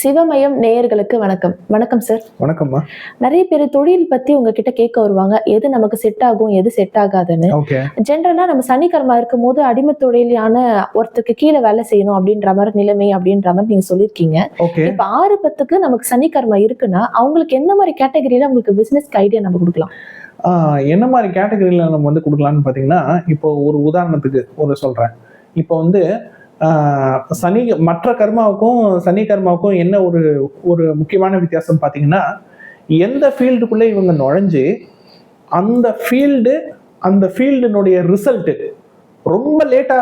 சிவமயம் நேயர்களுக்கு வணக்கம். வணக்கம் சார் வணக்கம்மா. நிறைய பேர் தொழில் பத்தி உங்ககிட்ட கேட்க வருவாங்க. எது நமக்கு செட் ஆகும் எது செட் ஆகாதுன்னு. ஜென்ரலா நம்ம சனிக்கிழமை இருக்கும் போது அடிமை தொழிலான ஒருத்தருக்கு கீழே வேலை செய்யணும் அப்படின்ற மாதிரி நிலைமை அப்படின்ற மாதிரி நீங்க சொல்லியிருக்கீங்க. இப்ப ஆறு பத்துக்கு நமக்கு சனிக்கிழமை இருக்குன்னா அவங்களுக்கு எந்த மாதிரி கேட்டகரியில அவங்களுக்கு பிசினஸ் ஐடியா நம்ம கொடுக்கலாம்? என்ன மாதிரி கேட்டகரியில நம்ம வந்து கொடுக்கலாம்னு பார்த்தீங்கன்னா இப்போ ஒரு உதாரணத்துக்கு ஒரு சொல்றேன். இப்போ வந்து சனி மற்ற கர்மாவுக்கும் சனி கர்மாவுக்கும் என்ன ஒரு ஒரு முக்கியமான வித்தியாசம் பார்த்தீங்கன்னா எந்த ஃபீல்டுக்குள்ளே இவங்க நுழைஞ்சு அந்த ஃபீல்டு அந்த ஃபீல்டினுடைய ரிசல்ட்டு ரொம்ப லேட்டா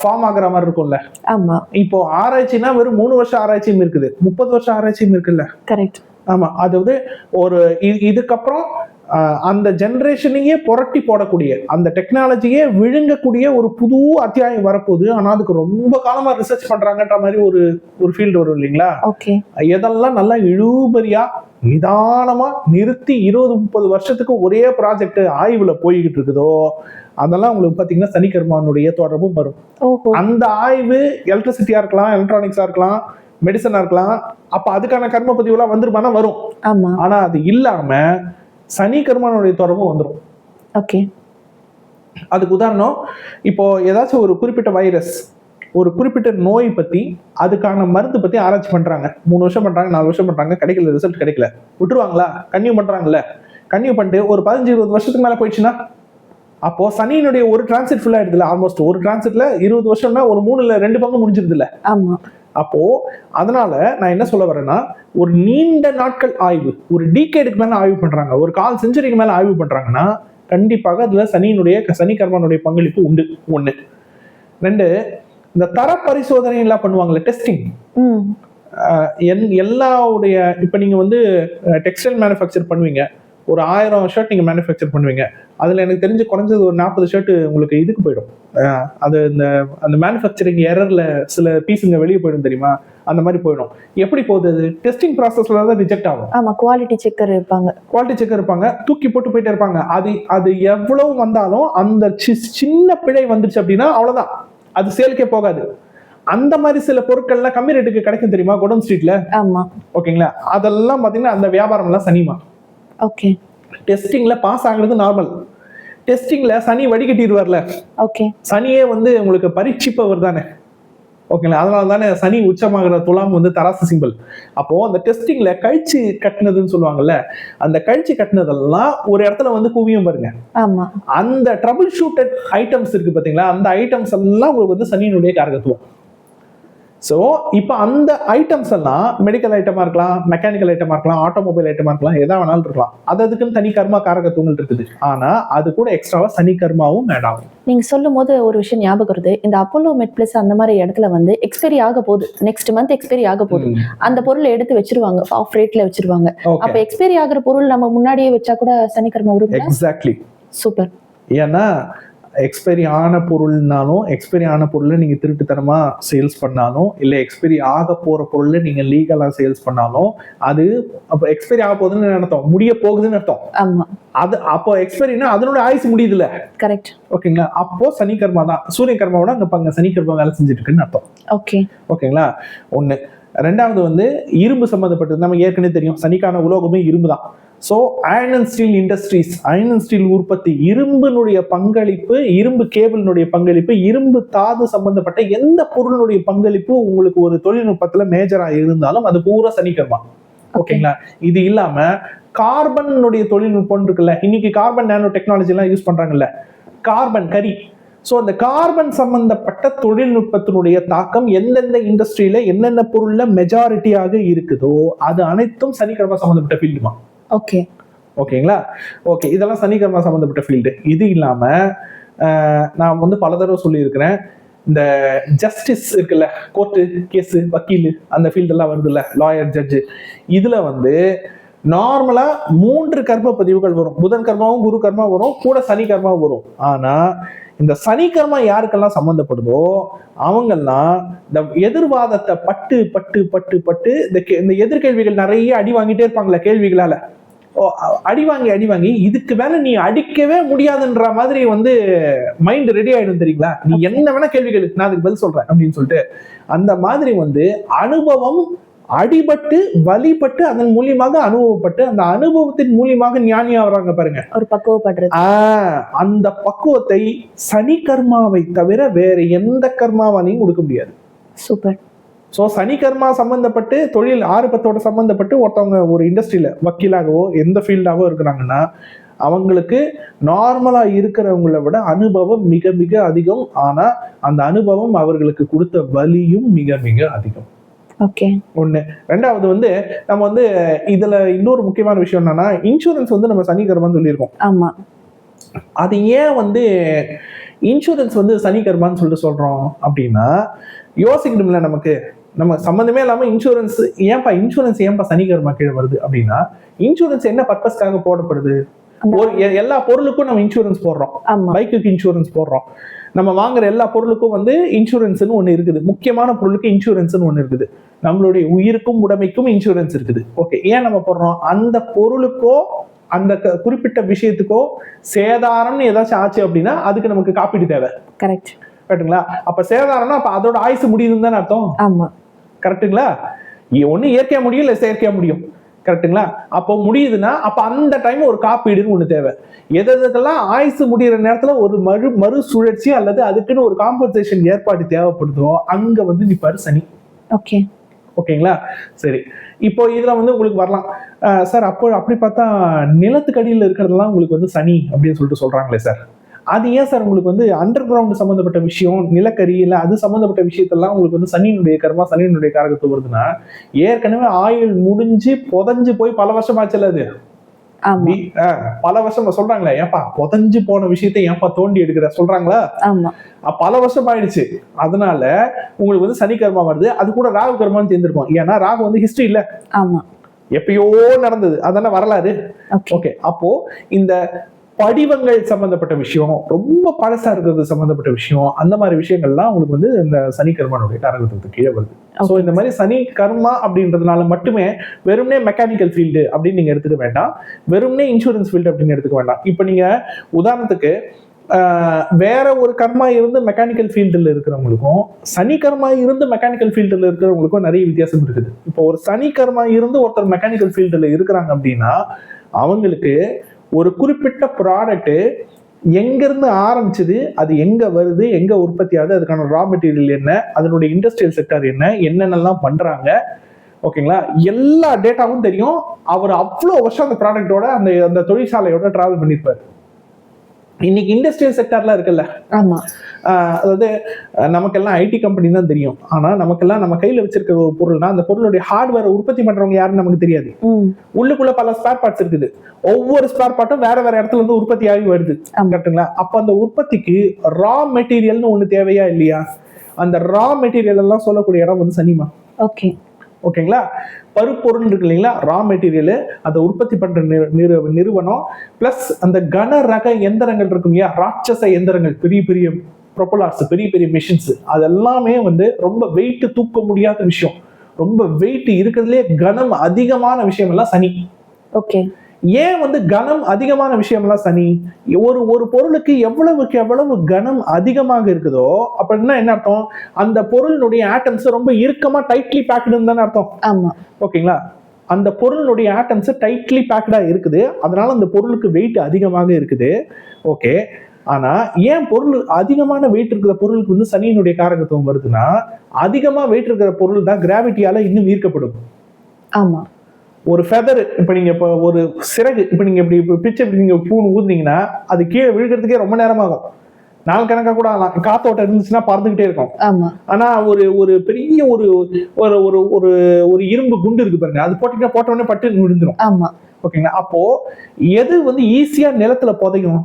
ஃபார்ம் ஆகுற மாதிரி இருக்கும்ல? ஆமா. இப்போ ஆராய்ச்சினா வெறும் மூணு வருஷம் ஆராய்ச்சியும் இருக்குது. முப்பது வருஷம் ஆராய்ச்சியும் இருக்குல்ல? கரெக்ட் ஆமா. அதாவது ஒரு இதுக்கப்புறம் அந்த ஜெனரேஷனையே புரட்டி போடக்கூடிய அந்த டெக்னாலஜியே விழுங்கக்கூடிய ஒரு புது அத்தியாயம் வரப்போகுது. ஆனா அதுக்கு ரொம்ப காலமா ரிசர்ச் பண்றாங்கன்ற மாதிரி ஒரு ஒரு ஃபீல்டு வரும் இல்லைங்களா? எதெல்லாம் நல்லா இழுபறியா நிதானமா நிறுத்தி இருபது முப்பது வருஷத்துக்கு ஒரே ப்ராஜெக்ட் ஆய்வுல போய்கிட்டு இருக்குதோ அதெல்லாம் உங்களுக்கு பாத்தீங்கன்னா சனிக்கர்மானுடைய தொடர்பும் வரும். அந்த ஆய்வு எலக்ட்ரிசிட்டியா இருக்கலாம் எலக்ட்ரானிக்ஸா இருக்கலாம் மெடிசனா இருக்கலாம். அப்ப அதுக்கான கர்ம பதிவுலாம் வந்துருமானா வரும். ஆமா. ஆனா அது இல்லாம சனி கர்மனுடைய தொடர்பும் வந்துடும் ஓகே அதுக்கு உதாரணம் இப்போ ஏதாச்சும் ஒரு குறிப்பிட்ட வைரஸ் ஒரு குறிப்பிட்ட நோய் பத்தி அதுக்கான மருந்து பத்தி ஆராய்ச்சி பண்றாங்க. மூணு வருஷம் பண்றாங்க நாலு வருஷம் பண்றாங்க கிடைக்கல ரிசல்ட் கிடைக்கல. விட்டுருவாங்களா? கன்னியூ பண்றாங்கல்ல. கன்னியூ பண்ணிட்டு ஒரு பதினஞ்சு இருபது வருஷத்துக்கு மேல போயிடுச்சுன்னா அப்போ சனியினுடைய ஒரு டிரான்சிட் ஃபுல்லா ஆயிடுதுல ஆல்மோஸ்ட் ஒரு டிரான்சிட்ல இருபது வருஷம்னா ஒரு மூணுல ரெண்டு பங்கு முடிஞ்சிருதுல ஆமா. அப்போ அதனால நான் என்ன சொல்ல வரேன்னா ஒரு நீண்ட நாட்கள் ஆய்வு ஒரு டீகேடுக்கு மேல ஆய்வு பண்றாங்க ஒரு கால் செஞ்சுரிக்கு மேல ஆய்வு பண்றாங்கன்னா கண்டிப்பாக அதுல சனியினுடைய சனி கர்மனுடைய பங்களிப்பு உண்டு. ஒண்ணு. ரெண்டு இந்த தர பரிசோதனை எல்லாம் பண்ணுவாங்கல்ல டெஸ்டிங் எல்லாவுடைய இப்போ நீங்க வந்து டெக்ஸ்டைல் மேனுஃபேக்சர் பண்ணுவீங்க. ஒரு ஆயிரம் ஷர்ட் நீங்க மேனுஃபேக்சர் பண்ணுவீங்க. அதுல எனக்கு தெரிஞ்சு குறைஞ்சது ஒரு நாற்பது ஷர்ட் உங்களுக்கு இதுக்கு போயிடும். அது இந்த அந்த மேனுஃபேக்சரிங் எரர்ல சில பீஸுங்க வெளியே போயிடும் தெரியுமா? அந்த மாதிரி போயிடும். எப்படி போகுது அது? டெஸ்டிங் ப்ராசஸ்ல தான் ரிஜெக்ட் ஆகும். ஆமா குவாலிட்டி செக்கர் இருப்பாங்க. குவாலிட்டி செக் இருப்பாங்க. தூக்கி போட்டு போயிட்டே இருப்பாங்க. அது அது எவ்வளவு வந்தாலும் அந்த சின்ன பிழை வந்துருச்சு அப்படின்னா அவ்வளவுதான். அது சேலுக்கே போகாது. அந்த மாதிரி சில பொருட்கள்லாம் கம்மி ரேட்டுக்கு கிடைக்கும் தெரியுமா? குடோன் ஸ்ட்ரீட்ல ஆமா. ஓகேங்களா? அதெல்லாம் பாத்தீங்கன்னா அந்த வியாபாரம் எல்லாம் சனிமா ஓகே டெஸ்டிங்ல பாஸ் ஆகுறது நார்மல் டெஸ்டிங்ல சனி வடிகட்டிடுவார்ல. ஓகே சனியே வந்து உங்களுக்கு பரீட்சிப்பவர் தானே. ஓகேங்களா அதனால தானே சனி உச்சமாகிற துலாம் வந்து தராசு சிம்பிள் அப்போ அந்த டெஸ்டிங்ல கழிச்சு கட்டினதுன்னு சொல்லுவாங்கல்ல அந்த கழிச்சு கட்டினதெல்லாம் ஒரு இடத்துல வந்து குவியும் பாருங்க. அந்த ட்ரபிள் ஷூட்டட் ஐட்டம்ஸ் இருக்கு பாத்தீங்களா? அந்த ஐட்டம்ஸ் எல்லாம் உங்களுக்கு வந்து சனியினுடைய காரகத்துவம். ஸோ இப்போ அந்த ஐட்டம்ஸ் எல்லாம் மெடிக்கல் ஐட்டமா இருக்கலாம் மெக்கானிக்கல் ஐட்டமா இருக்கலாம் ஆட்டோமொபைல் ஐட்டமா இருக்கலாம் எதா வேணாலும் இருக்கலாம். அது அதுக்குன்னு தனி கர்மா காரகத்துவங்கள் இருக்குது. ஆனா அது கூட எக்ஸ்ட்ராவா சனி கர்மாவும் ஆட் ஆகும். நீங்க சொல்லும் போது ஒரு விஷயம் ஞாபகம் வருது. இந்த அப்போலோ மெட் பிளஸ் அந்த மாதிரி இடத்துல வந்து எக்ஸ்பைரி ஆக போகுது. நெக்ஸ்ட் மந்த் எக்ஸ்பைரி ஆக போகுது. அந்த பொருளை எடுத்து வச்சிருவாங்க. ஆஃப் ரேட்ல வச்சிருவாங்க. அப்ப எக்ஸ்பைரி ஆகுற பொருள் நம்ம முன்னாடியே வச்சா கூட சனிக்கிழமை வருங்களா எக்ஸாக்ட்லி சூப்பர் ஏன்னா எக்ஸ்பைரி ஆன பொருள்னாலும் எக்ஸ்பைரி ஆன பொருளை நீங்க திருட்டுத்தனமா சேல்ஸ் பண்ணாலும் இல்ல எக்ஸ்பைரி ஆக போற பொருளை நீங்க லீகலா சேல்ஸ் பண்ணாலும் அது அப்ப எக்ஸ்பைரி ஆக போகுதுன்னு அர்த்தம்? முடிய போகுதுன்னு அர்த்தம். அது அப்போ எக்ஸ்பைரினா அதனோட ஆயுசு முடியுதுல கரெக்ட் ஓகேங்களா அப்போ சனி கர்மா தான் சூரிய கர்மாவோட அங்க பங்க சனி கர்மா வேலை செஞ்சுட்டு இருக்குன்னு அர்த்தம் ஓகே ஓகேங்களா ஒண்ணு. ரெண்டாவது வந்து இரும்பு சம்மந்தப்பட்டது நமக்கு ஏற்கனவே தெரியும். சனிக்கான உலோகமே இரும்பு தான். So iron and steel industries iron and steel உற்பத்தி இரும்பினுடைய பங்களிப்பு இரும்பு கேபிளினுடைய பங்களிப்பு இரும்பு தாது சம்பந்தப்பட்ட எந்த பொருளினுடைய பங்களிப்பு உங்களுக்கு ஒரு தொழில்நுட்பத்துல மேஜரா இருந்தாலும் அது பூரா சனிக்கிழமை. ஓகேங்களா? இது இல்லாம கார்பனுடைய தொழில்நுட்பம் இருக்குல்ல இன்னைக்கு கார்பன் நானோ டெக்னாலஜி எல்லாம் யூஸ் பண்றாங்கல்ல கார்பன் கரி. ஸோ அந்த கார்பன் சம்பந்தப்பட்ட தொழில்நுட்பத்தினுடைய தாக்கம் எந்தெந்த இண்டஸ்ட்ரியில என்னென்ன பொருள்ல மெஜாரிட்டியாக இருக்குதோ அது அனைத்தும் சனிக்கிழமை சம்பந்தப்பட்ட ஃபீல்டுமா ஓகே ஓகேங்களா ஓகே இதெல்லாம் சனிக்கிழமை சம்மந்தப்பட்ட ஃபீல்டு இது இல்லாமல் நான் வந்து பல தடவை சொல்லியிருக்கிறேன். இந்த ஜஸ்டிஸ் இருக்குல்ல கோர்ட்டு கேஸு வக்கீல் அந்த ஃபீல்டெல்லாம் வருதுல்ல லாயர் ஜட்ஜு இதில் வந்து நார்மலா மூன்று கர்ம பதிவுகள் வரும். புதன் கர்மாவும் குரு கர்மா வரும். கூட சனி கர்மா வரும். ஆனா இந்த சனி கர்மா யாருக்கெல்லாம் சம்பந்தப்படுதோ அவங்கெல்லாம் இந்த எதிர்வாதத்தை பட்டு பட்டு பட்டு பட்டு இந்த கே- இந்த எதிர்கேள்விகள் நிறைய அடி வாங்கிட்டே இருப்பாங்களே கேள்விகளால. ஓ, அடி வாங்கி அடி வாங்கி இதுக்கு மேல நீ அடிக்கவே முடியாதுன்ற மாதிரி வந்து மைண்ட் ரெடி ஆயிடும் தெரியுங்களா? நீ என்ன வேணா கேள்விகளுக்கு நான் அதுக்கு பதில் சொல்றேன் அப்படின்னு சொல்லிட்டு அந்த மாதிரி வந்து அனுபவம் அடிபட்டு வலிப்பட்டு அதன் மூலியமாக அனுபவப்பட்டு அந்த அனுபவத்தின் மூலியமாக ஞானி ஆகுறாங்க பாருங்க. ஒரு பக்குவப்படுறது. அந்த பக்குவத்தை சனி கர்மாவை தவிர வேற எந்த கர்மாவாலையும் கொடுக்க முடியாது. சூப்பர். ஸோ சனி கர்மா சம்பந்தப்பட்டு தொழில் ஆர்வத்தோட சம்பந்தப்பட்டு ஒருத்தவங்க ஒரு இண்டஸ்ட்ரியில வக்கீலாகவோ எந்த ஃபீல்டாகவோ இருக்கிறாங்கன்னா அவங்களுக்கு நார்மலா இருக்கிறவங்கள விட அனுபவம் மிக மிக அதிகம். ஆனா அந்த அனுபவம் அவர்களுக்கு கொடுத்த வலியும் மிக மிக அதிகம். ஓகே ஒண்ணு. ரெண்டாவது வந்து நம்ம வந்து இதுல இன்னொரு முக்கியமான விஷயம் என்னன்னா இன்சூரன்ஸ் வந்து நம்ம சனி கர்மான்னு சொல்லியிருக்கோம். ஆமா. அது ஏன் வந்து இன்சூரன்ஸ் வந்து சனி கர்மான்னு சொல்லிட்டு சொல்றோம் அப்படின்னா யோசிக்கணும்ல நமக்கு. நம்ம சம்மந்தமே இல்லாம இன்சூரன்ஸ் ஏன்பா இன்சூரன்ஸ் ஏன்பா சனி கர்மா கீழே வருது அப்படின்னா இன்சூரன்ஸ் என்ன பர்பஸ்க்காக போடப்படுது? ஒரு எல்லா பொருளுக்கும் நம்ம இன்சூரன்ஸ் போடுறோம். பைக்குக்கு இன்சூரன்ஸ் போடுறோம். நம்ம வாங்குற எல்லா பொருளுக்கும் வந்து இன்சூரன்ஸ்னு ஒன்று இருக்குது. முக்கியமான பொருளுக்கு இன்சூரன்ஸ்னு ஒன்று இருக்குது. நம்மளுடைய உயிருக்கும் உடைமைக்கும் இன்சூரன்ஸ் இருக்குது. ஓகே ஏன் நம்ம போடுறோம்? அந்த பொருளுக்கோ அந்த குறிப்பிட்ட விஷயத்துக்கோ சேதாரம்னு ஏதாச்சும் ஆச்சு அப்படின்னா அதுக்கு நமக்கு காப்பீடு தேவை. கரெக்ட் கரெக்ட்டுங்களா? அப்ப சேதாரம்னா அப்ப அதோட ஆயுசு முடியுதுன்னு தானே அர்த்தம்? ஆமா. கரெக்ட்டுங்களா? ஒண்ணு இயற்கையா முடியும் இல்ல செயற்கையா முடியும்? கரெக்ட்டுங்களா? அப்போ முடியுதுன்னா அப்ப அந்த டைம் ஒரு காப்பீடுன்னு ஒண்ணு தேவை. எது எதுக்கெல்லாம் ஆயுசு முடியிற நேரத்துல ஒரு மறு மறு சுழற்சி அல்லது அதுக்குன்னு ஒரு காம்பன்சேஷன் ஏற்பாடு தேவைப்படுதோ அங்க வந்து நிப்பாரு சனி. ஓகே ஓகேங்களா? சரி. இப்போ இதுல வந்து உங்களுக்கு வரலாம். சார் அப்போ அப்படி பார்த்தா நிலத்துக்கு அடியில் இருக்கிறதெல்லாம் உங்களுக்கு வந்து சனி அப்படின்னு சொல்லிட்டு சொல்றாங்களே சார். அது ஏன் சார் உங்களுக்கு வந்து அண்டர் கிரவுண்ட் சம்பந்தப்பட்ட விஷயம் நிலக்கரி இல்ல அது சம்பந்தப்பட்ட விஷயத்தெல்லாம் உங்களுக்கு வந்து சனியினுடைய கர்மா சனியினுடைய காரகத்து வருதுன்னா ஏற்கனவே ஆயுள் முடிஞ்சு புதஞ்சு போய் பல வருஷம் ஆச்சுல்ல அது. பல வருஷம் சொல்றாங்களே ஏன்பா புதஞ்சு போன விஷயத்தை ஏன்பா தோண்டி எடுக்கிற சொல்றாங்களா? பல வருஷம் ஆயிடுச்சு. அதனால உங்களுக்கு வந்து சனி கர்மா வருது அது கூட ராகு கர்மான்னு சேர்ந்திருக்கும். ஏன்னா ராகு வந்து ஹிஸ்டரி இல்ல. ஆமா. எப்பயோ நடந்தது அதான வரலாறு. ஓகே அப்போ இந்த படிவங்கள் சம்பந்தப்பட்ட விஷயம் ரொம்ப பழசா இருக்கிறது சம்பந்தப்பட்ட விஷயம் அந்த மாதிரி விஷயங்கள்லாம் உங்களுக்கு வந்து இந்த சனி கர்மானுடைய காரகத்துக்கு கீழே வருது. ஸோ இந்த மாதிரி சனி கர்மா அப்படின்றதுனால மட்டுமே வெறும்னே மெக்கானிக்கல் ஃபீல்டு அப்படின்னு நீங்க எடுத்துக்க வேண்டாம். வெறும்னே இன்சூரன்ஸ் ஃபீல்டு அப்படின்னு எடுத்துக்க வேண்டாம். இப்போ நீங்க உதாரணத்துக்கு வேற ஒரு கர்மா இருந்து மெக்கானிக்கல் ஃபீல்டில் இருக்கிறவங்களுக்கும் சனி கர்மா இருந்து மெக்கானிக்கல் ஃபீல்டில் இருக்கிறவங்களுக்கும் நிறைய வித்தியாசம் இருக்குது. இப்போ ஒரு சனி கர்மா இருந்து ஒருத்தர் மெக்கானிக்கல் ஃபீல்டில் இருக்கிறாங்க அப்படின்னா அவங்களுக்கு ஒரு குறிப்பிட்ட ப்ராடக்ட்டு எங்கேருந்து ஆரம்பிச்சது அது எங்கே வருது எங்கே உற்பத்தி ஆகுது அதுக்கான ரா மெட்டீரியல் என்ன அதனுடைய இண்டஸ்ட்ரியல் செக்டர் என்ன என்னென்னலாம் பண்ணுறாங்க ஓகேங்களா? எல்லா டேட்டாவும் தெரியும். அவர் அவ்வளோ வருஷம் அந்த ப்ராடக்டோட அந்த அந்த தொழிற்சாலையோட ட்ராவல் பண்ணியிருப்பார். இன்னைக்கு இண்டஸ்ட்ரியல் செக்டர்லாம் இருக்குல்ல. ஆமா. அதாவது நமக்கெல்லாம் ஐடி கம்பெனி தான் தெரியும். ஆனா நமக்கெல்லாம் நம்ம கையில வச்சிருக்க பொருள்னா அந்த பொருளுடைய ஹார்ட்வேரை உற்பத்தி பண்றவங்க யாருன்னு நமக்கு தெரியாது. உள்ளுக்குள்ள பல ஸ்பேர் பார்ட்ஸ் இருக்குது. ஒவ்வொரு ஸ்பேர் பார்ட்டும் வேற வேற இடத்துல இருந்து உற்பத்தி ஆகி வருது. ஆமா. கரெக்ட்டுங்களா? அப்ப அந்த உற்பத்திக்கு ரா மெட்டீரியல்னு ஒண்ணு தேவையா இல்லையா? அந்த ரா மெட்டீரியல் எல்லாம் சொல்லக்கூடிய இடம் வந்து சனிமா ஓகே. ஓகேங்களா? பருப்பொருள் இருக்கு இல்லைங்களா ரா மெட்டீரியலு அதை உற்பத்தி பண்ற நிறு- நிறுவனம் பிளஸ் அந்த கன ரக எந்திரங்கள் இருக்கும் இல்லையா? ராட்சச எந்திரங்கள் பெரிய பெரிய ப்ரொபலார்ஸ் பெரிய பெரிய மிஷின்ஸ் அதெல்லாமே வந்து ரொம்ப வெயிட் தூக்க முடியாத விஷயம். ரொம்ப வெயிட் இருக்கிறதுலே கனம் அதிகமான விஷயம் எல்லாம் சனி. ஓகே ஏன் வந்து கனம் அதிகமான விஷயம்லாம் சனி? ஒரு ஒரு பொருளுக்கு எவ்வளவுக்கு எவ்வளவு கனம் அதிகமாக இருக்குதோ அப்படின்னா என்ன அர்த்தம்? அந்த பொருளினுடைய ஆட்டம்ஸ் ரொம்ப இறுக்கமா டைட்லி பேக்டுன்னு தானே அர்த்தம். ஆமா. ஓகேங்களா? அந்த பொருளினுடைய ஆட்டம்ஸ் டைட்லி பேக்டா இருக்குது. அதனால அந்த பொருளுக்கு வெயிட் அதிகமாக இருக்குது. ஓகே. ஆனா ஏன் பொருள் அதிகமான வெயிட் இருக்கிற பொருளுக்கு வந்து சனியினுடைய காரகத்துவம் வருதுன்னா அதிகமா வெயிட் இருக்கிற பொருள் தான் கிராவிட்டியால இன்னும் ஈர்க்கப்படும். ஆமா. ஒரு ஃபெதர் இப்போ நீங்க இப்போ ஒரு சிறகு இப்போ நீங்க இப்படி இப்போ பிச்சை இப்படி நீங்க பூணு ஊதுனீங்கன்னா அது கீழே விழுகிறதுக்கே ரொம்ப நேரமாகும் நாள் கணக்கா கூட ஆகலாம். காத்தோட்டம் இருந்துச்சுன்னா பறந்துகிட்டே இருக்கும். ஆமா. ஆனா ஒரு ஒரு பெரிய ஒரு ஒரு ஒரு ஒரு ஒரு இரும்பு குண்டு இருக்கு பாருங்க. அது போட்டீங்கன்னா போட்ட உடனே பட்டு விழுந்துரும். ஆமா. ஓகேங்களா அப்போ எது வந்து ஈஸியா நிலத்துல புதையும்?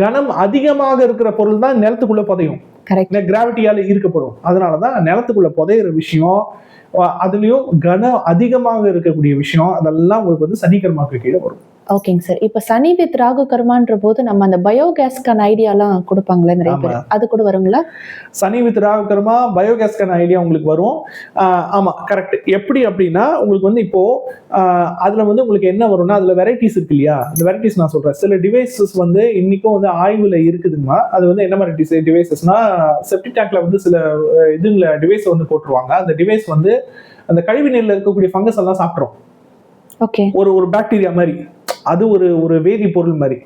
கனம் அதிகமாக இருக்கிற பொருள் தான் நிலத்துக்குள்ள புதையும். கரெக்ட் கிராவிட்டியால ஈர்க்கப்படும். அதனாலதான் நிலத்துக்குள்ள புதையிற விஷயம் அதுலயும் கனம் அதிகமாக இருக்கக்கூடிய விஷயம் அதெல்லாம் உங்களுக்கு வந்து சனிக்கர்மாக்கு கீழே வரும். ஓகேங்க சார் இப்ப சனி வித் ராகு கர்மான்ற போது நம்ம அந்த பயோகேஸ்க்கான ஐடியாலாம் கொடுப்பாங்களே நிறைய பேர். அது கூட வருங்களா? சனி வித் ராகுகர்மா பயோகேஸ்க்கான ஐடியா உங்களுக்கு வரும். ஆஹ் ஆமா கரெக்ட் எப்படி அப்படின்னா உங்களுக்கு வந்து இப்போ அதுல வந்து உங்களுக்கு என்ன வரும்னா அதுல வெரைட்டிஸ் இருக்கு இல்லையா? அந்த வெரைட்டிஸ் நான் சொல்றேன். சில டிவைசஸ் வந்து இன்னைக்கும் வந்து ஆய்வுல இருக்குதுங்கம்மா. அது வந்து என்ன மாதிரி டிவைசஸ்னா செப்டி டேங்க்ல வந்து சில இதுல டிவைஸ் வந்து போட்டுருவாங்க. அந்த டிவைஸ் வந்து அந்த கழிவு நீர்ல இருக்கக்கூடிய ஃபங்கஸ் எல்லாம் சாப்பிட்றோம் ஓகே ஒரு ஒரு பாக்டீரியா மாதிரி. அது ஒரு ஒரு வேதிப்பொருள் மாதிரி.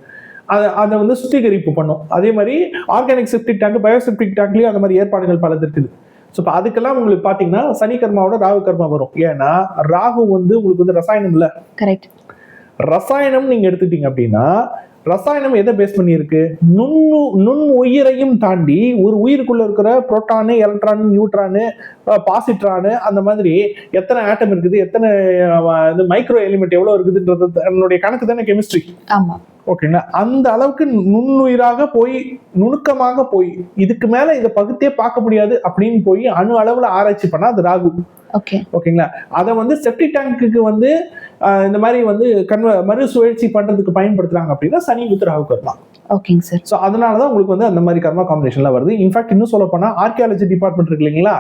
அதை அதை வந்து சுத்திகரிப்பு பண்ணும். அதே மாதிரி ஆர்கானிக் செப்டிக் டேங்க் பயோசெப்டிக் டேங்க்லயும் அந்த மாதிரி ஏற்பாடுகள் பலது இருக்குது ஸோ இப்போ அதுக்கெல்லாம் உங்களுக்கு பார்த்தீங்கன்னா சனி கர்மாவோட ராகு கர்மா வரும். ஏன்னா ராகு வந்து உங்களுக்கு வந்து ரசாயனம் இல்லை. கரெக்ட் ரசாயனம் நீங்க எடுத்துட்டீங்க அப்படின்னா ரசாயனம் எதை பேஸ் பண்ணியிருக்கு? நுண்ணு நுண் உயிரையும் தாண்டி ஒரு உயிருக்குள்ள இருக்கிற புரோட்டானு எலக்ட்ரான் நியூட்ரானு பாசிட்ரானு அந்த மாதிரி எத்தனை ஆட்டம் இருக்குது எத்தனை இது மைக்ரோ எலிமெண்ட் எவ்வளவு இருக்குதுன்றது என்னுடைய கணக்கு தானே கெமிஸ்ட்ரி ஆமா. ஓகேங்களா அந்த அளவுக்கு நுண்ணுயிராக போய் நுணுக்கமாக போய் இதுக்கு மேல இதை பகுத்தே பார்க்க முடியாது அப்படின்னு போய் அணு அளவுல ஆராய்ச்சி பண்ணா அது ராகு. ஓகே ஓகேங்களா அதை வந்து செப்டி டேங்க்குக்கு வந்து இந்த மாதிரி வந்து கன்வ மறுசுழற்சி பண்றதுக்கு பயன்படுத்துறாங்க அப்படின்னா சனி வித் ராகு கர்மா. ஓகேங்க சார். ஸோ அதனால தான் உங்களுக்கு வந்து அந்த மாதிரி கர்மா காம்பினேஷன்லாம் வருது. இன்ஃபேக்ட் இன்னும் சொல்ல போனா ஆர்கியாலஜி டிபார்ட்மெண்ட் இருக்கு இல்லைங்களா?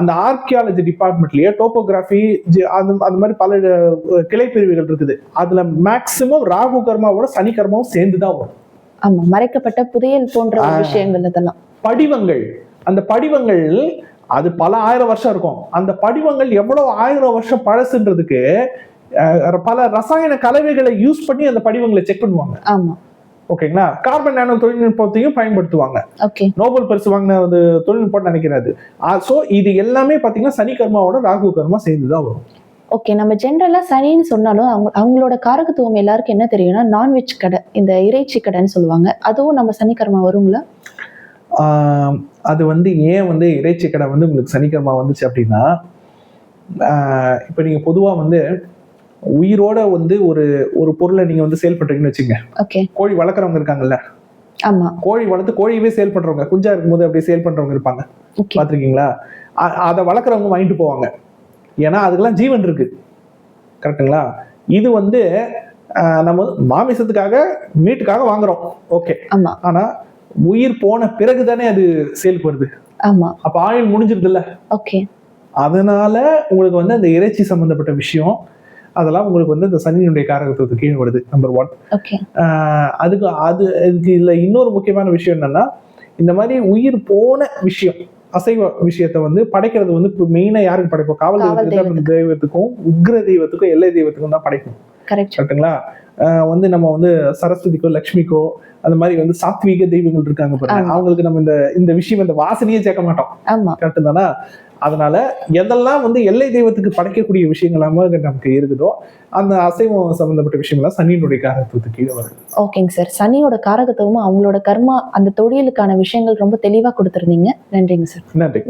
அந்த ஆர்கியாலஜி டிபார்ட்மெண்ட்லயே டோபோகிராஃபி அந்த அந்த மாதிரி பல கிளை பிரிவுகள் இருக்குது. அதுல மேக்சிமம் ராகு கர்மாவோட சனி கர்மாவும் சேர்ந்து தான் வரும். ஆமா மறைக்கப்பட்ட புதையல் போன்ற. விஷயங்கள் இதெல்லாம். படிவங்கள். அந்த படிவங்கள் அது பல ஆயிரம் வருஷம் இருக்கும். அந்த படிவங்கள் எவ்வளவு ஆயிரம் வருஷம் பழசுன்றதுக்கு பல ரசாயன கலவைகளை யூஸ் பண்ணி அந்த படிவங்களை செக் பண்ணுவாங்க. ஆமா. ஓகேங்களா? கார்பன் நானோ தொழில்நுட்பத்தையும் பயன்படுத்துவாங்க. ஓகே நோபல் பரிசு வாங்கின ஒரு தொழில்நுட்பம் நினைக்கிறாரு ஸோ இது எல்லாமே பாத்தீங்கன்னா சனி கர்மாவோட ராகு கர்மா சேர்ந்து தான் வரும். ஓகே நம்ம ஜென்ரலா சனின்னு சொன்னாலும் அவங்க அவங்களோட காரகத்துவம் எல்லாருக்கும் என்ன தெரியும்னா நான்வெஜ் கடை இந்த இறைச்சி கடைன்னு சொல்லுவாங்க. அதுவும் நம்ம சனிக்கிழமை வருங்களா ஆஹ் அது வந்து ஏன் வந்து இறைச்சி கடை வந்து உங்களுக்கு சனிக்கிழமை வந்துச்சு அப்படின்னா இப்போ நீங்க பொதுவா வந்து உயிரோட வந்து ஒரு ஒரு பொருளை நீங்க வந்து சேல் பண்றீங்கன்னு வச்சுங்க ஓகே கோழி வளர்க்குறவங்க இருக்காங்கல்ல? ஆமா. கோழி வளர்த்து கோழியவே சேல் பண்றவங்க குஞ்சா இருக்கும்போது அப்படியே சேல் பண்றவங்க இருப்பாங்க. அ- அதை வளர்க்குறவங்க வாங்கிட்டு போவாங்க. ஏன்னா அதுக்கெல்லாம் ஜீவன் இருக்கு. கரெக்ட்டுங்களா? இது வந்து நம்ம மாமிசத்துக்காக மீட்டுக்காக வாங்குறோம். ஓகே ஆனா உயிர் போன பிறகு தானே அது சேலுக்கு வருது. ஆமா. அப்ப ஆயுள் முடிஞ்சிருதுல்ல. ஓகே அதனால உங்களுக்கு வந்து அந்த இறைச்சி சம்பந்தப்பட்ட விஷயம் அதெல்லாம் உங்களுக்கு வந்து இந்த சனியினுடைய காரகத்துவத்துக்கு கீழே வருது நம்பர் ஒன் அதுக்கு அது இதுக்கு இதுல இன்னொரு முக்கியமான விஷயம் என்னன்னா இந்த மாதிரி உயிர் போன விஷயம் அசைவ விஷயத்த வந்து படைக்கிறது வந்து இப்போ மெயினா யாருக்கு படைப்போம்? காவல் காவல் தெய்வத்துக்கு தெய்வத்துக்கும் உக்ர தெய்வத்துக்கும் எல்லை தெய்வத்துக்கும் தான் படைக்கும் கரெக்ட் கரெக்ட்டுங்களா? ஆஹ் வந்து நம்ம வந்து சரஸ்வதிக்கோ லக்ஷ்மிக்கோ அந்த மாதிரி வந்து சாத்வீக தெய்வங்கள் இருக்காங்க பாருங்க. அவங்களுக்கு நம்ம இந்த இந்த விஷயம் இந்த வாசனையே சேர்க்க மாட்டோம். கரெக்டு தானே? அதனால எதெல்லாம் வந்து எல்லை தெய்வத்துக்கு படைக்கக்கூடிய விஷயங்களாம நமக்கு இருக்குதோ அந்த அசைவம் சம்பந்தப்பட்ட விஷயங்கள்லாம் சனியினுடைய காரத்துவத்துக்கு கீழே வருது ஓகேங்க சார். சனியோட காரகத்துவமும் அவங்களோட கர்மா அந்த தொழிலுக்கான விஷயங்கள் ரொம்ப தெளிவா கொடுத்துருந்தீங்க. நன்றிங்க சார். நன்றி.